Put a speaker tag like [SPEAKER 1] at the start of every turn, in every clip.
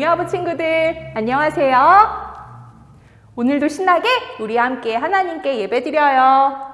[SPEAKER 1] 동여부 친구들, 안녕하세요. 오늘도 신나게 우리 함께 하나님께 예배드려요.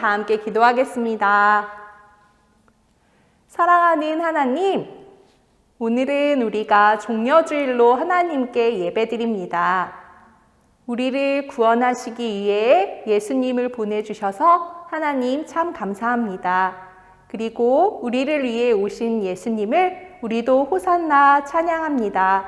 [SPEAKER 2] 다
[SPEAKER 3] 함께 기도하겠습니다. 사랑하는 하나님, 오늘은 우리가 종려주일로 하나님께 예배드립니다. 우리를 구원하시기 위해 예수님을 보내주셔서 하나님 참 감사합니다. 그리고 우리를 위해 오신 예수님을 우리도 호산나 찬양합니다.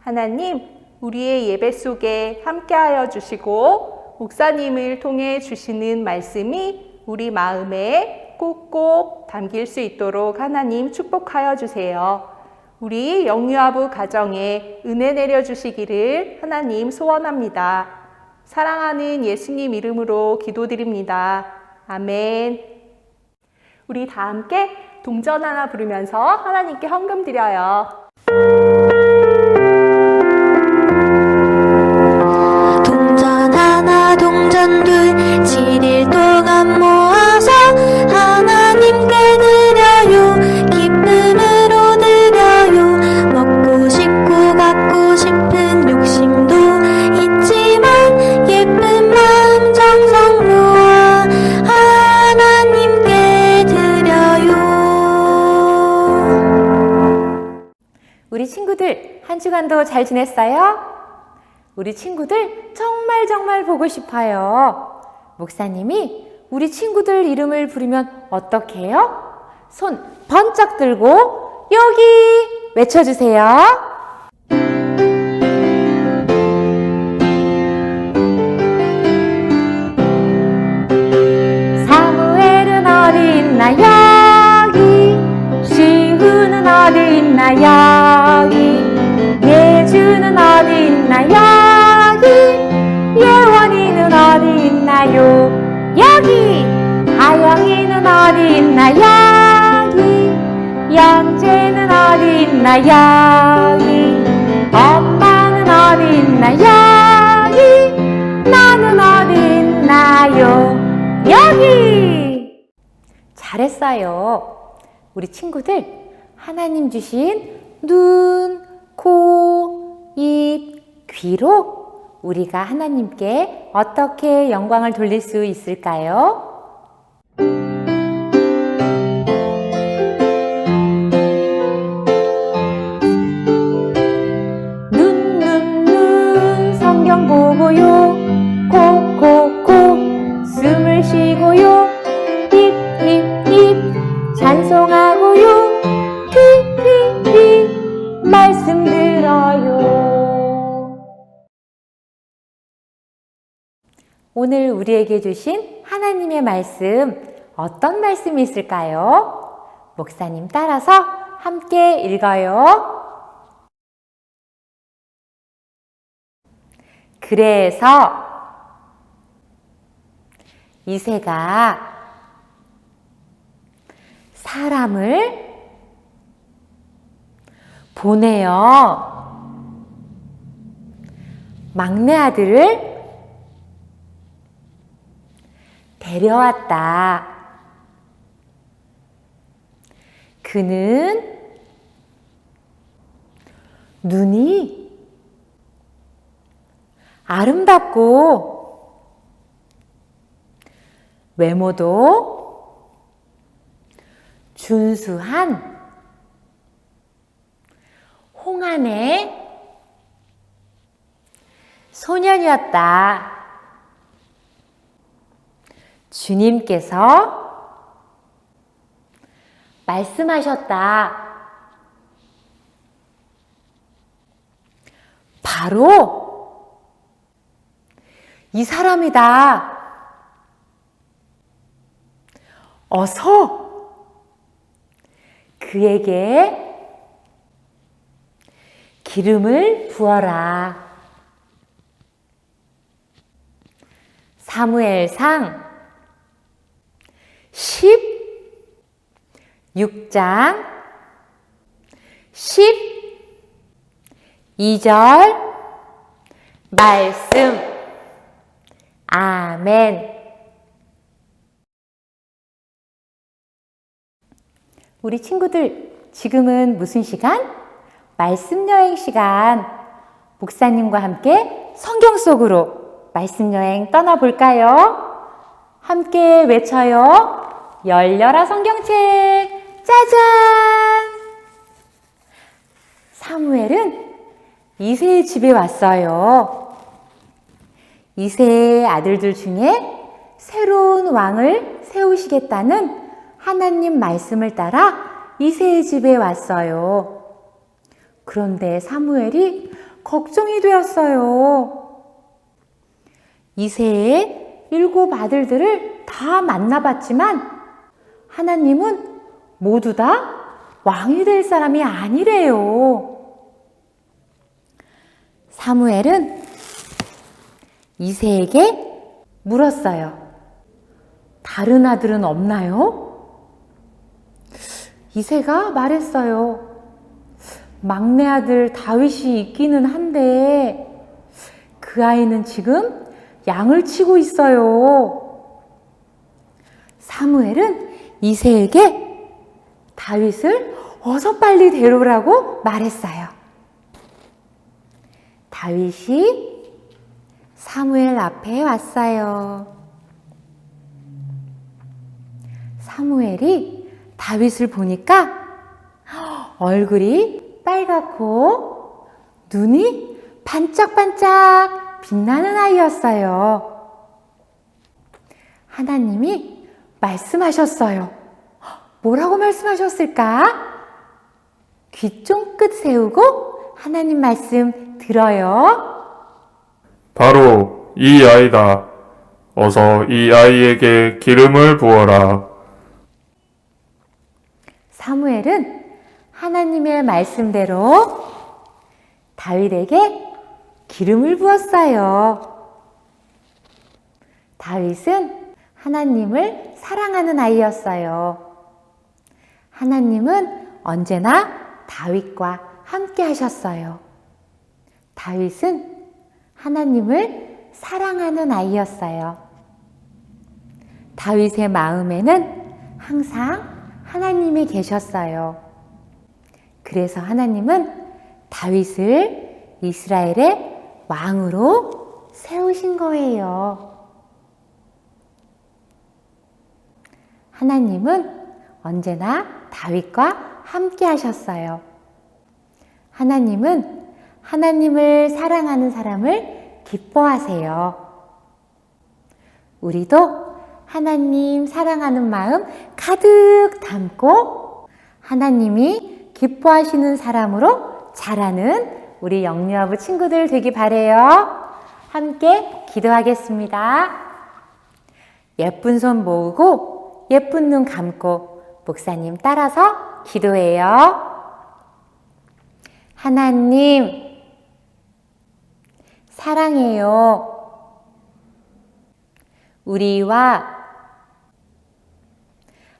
[SPEAKER 3] 하나님, 우리의 예배 속에 함께하여 주시고, 목사님을 통해 주시는 말씀이 우리 마음에 꼭꼭 담길 수 있도록 하나님 축복하여 주세요. 우리 영유아부 가정에 은혜 내려 주시기를 하나님 소원합니다. 사랑하는 예수님 이름으로 기도드립니다. 아멘. 우리 다 함께 동전 하나 부르면서 하나님께 헌금 드려요.
[SPEAKER 1] 하나 동전 둘 7일 동안 모아서 하나님께 드려요. 기쁨으로 드려요. 먹고 싶고 갖고 싶은 욕심도 있지만 예쁜 마음 정성 모아 하나님께 드려요.
[SPEAKER 4] 우리 친구들 한 주간도 잘 지냈어요? 우리 친구들 정말 정말 보고 싶어요. 목사님이 우리 친구들 이름을 부르면 어떻게 해요? 손 번쩍 들고 여기 외쳐주세요. 여기. 하영이는 어디 있나 여기. 영재는 어디 있나 여기. 엄마는 어디 있나 여기. 나는 어디 있나요? 여기. 잘했어요. 우리 친구들 하나님 주신 눈, 코, 입, 귀로 우리가 하나님께 어떻게 영광을 돌릴 수 있을까요? 오늘 우리에게 주신 하나님의 말씀, 어떤 말씀이 있을까요? 목사님 따라서 함께 읽어요. 그래서 이새가 사람을 보내어 막내 아들을 데려왔다. 그는 눈이 아름답고 외모도 준수한 홍안의 소년이었다. 주님께서 말씀하셨다. 바로 이 사람이다. 어서 그에게 기름을 부어라. 사무엘상 16장 12절 말씀. 아멘. 우리 친구들, 지금은 무슨 시간? 말씀 여행 시간. 목사님과 함께 성경 속으로 말씀 여행 떠나볼까요? 함께 외쳐요. 열려라 성경책! 짜잔! 사무엘은 이세의 집에 왔어요. 이세의 아들들 중에 새로운 왕을 세우시겠다는 하나님 말씀을 따라 이세의 집에 왔어요. 그런데 사무엘이 걱정이 되었어요. 이세의 일곱 아들들을 다 만나봤지만 하나님은 모두 다 왕이 될 사람이 아니래요. 사무엘은 이세에게 물었어요. 다른 아들은 없나요? 이세가 말했어요. 막내 아들 다윗이 있기는 한데 그 아이는 지금 양을 치고 있어요. 사무엘은 이세에게 다윗을 어서 빨리 데려오라고 말했어요. 다윗이 사무엘 앞에 왔어요. 사무엘이 다윗을 보니까 얼굴이 빨갛고 눈이 반짝반짝 빛나는 아이였어요. 하나님이 말씀하셨어요. 뭐라고 말씀하셨을까? 귀 쫑긋 세우고 하나님 말씀 들어요.
[SPEAKER 5] 바로 이 아이다. 어서 이 아이에게 기름을 부어라.
[SPEAKER 4] 사무엘은 하나님의 말씀대로 다윗에게 기름을 부었어요. 다윗은 하나님을 사랑하는 아이였어요. 하나님은 언제나 다윗과 함께 하셨어요. 다윗은 하나님을 사랑하는 아이였어요. 다윗의 마음에는 항상 하나님이 계셨어요. 그래서 하나님은 다윗을 이스라엘의 왕으로 세우신 거예요. 하나님은 언제나 다윗과 함께 하셨어요. 하나님은 하나님을 사랑하는 사람을 기뻐하세요. 우리도 하나님 사랑하는 마음 가득 담고 하나님이 기뻐하시는 사람으로 자라는 우리 영유아부 친구들 되기 바래요. 함께 기도하겠습니다. 예쁜 손 모으고 예쁜 눈 감고 목사님 따라서 기도해요. 하나님, 사랑해요. 우리와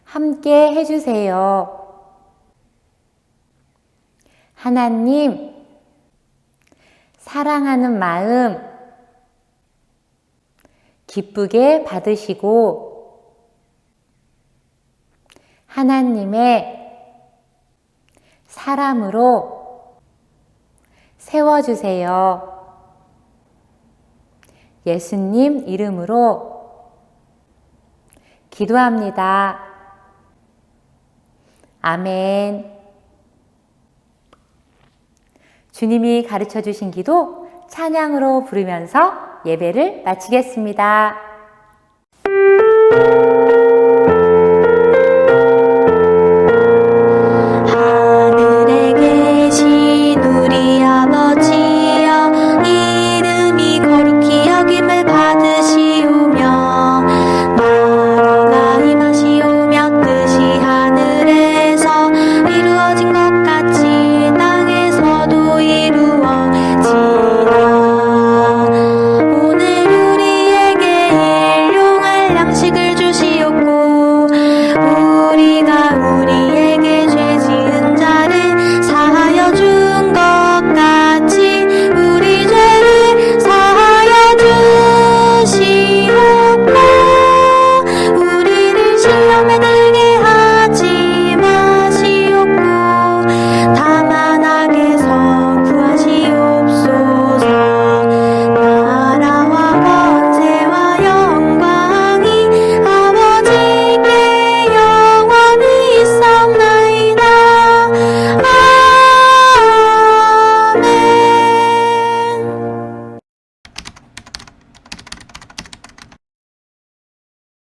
[SPEAKER 4] 함께 해주세요. 하나님, 사랑하는 마음 기쁘게 받으시고 하나님의 사람으로 세워주세요. 예수님 이름으로 기도합니다. 아멘. 주님이 가르쳐 주신 기도 찬양으로 부르면서 예배를 마치겠습니다.